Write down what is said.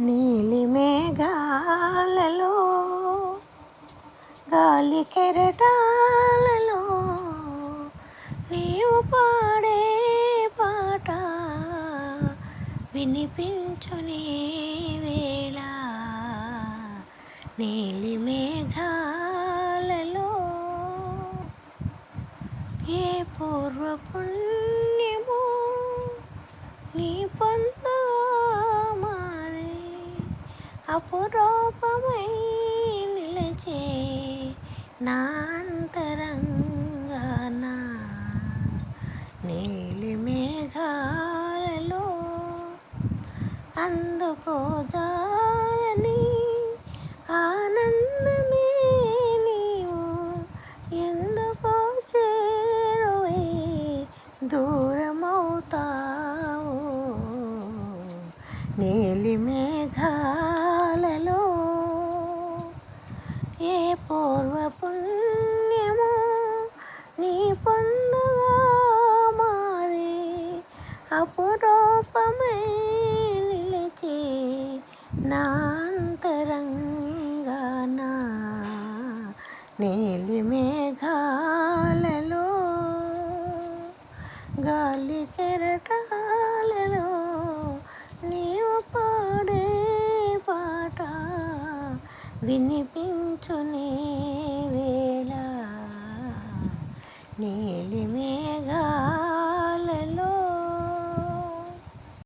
నీలి మేఘాలలో గాలి కెరటాలలో నీవు పాడే పాట వినిపించునే వేళ. నీలి మేఘాలలో ఏ పూర్వపుణ్య పుణ్యము నీ పొందు మారి అపురూపమై నిలచే నా నీలి మేఘాలలో అందుకో జాలని ఆనందమే నీవు ఎందుకో చేరువై దూరమవుతావు నీలి మేఘా ఏ పూర్వ పుణ్యము నీ పొందుగా మారి అపురూపమై నిలిచి నాంతరంగాన నీలి మేఘాలలో గాలి కెరటాలలో వినిపించునే వేళ నీలి మేఘా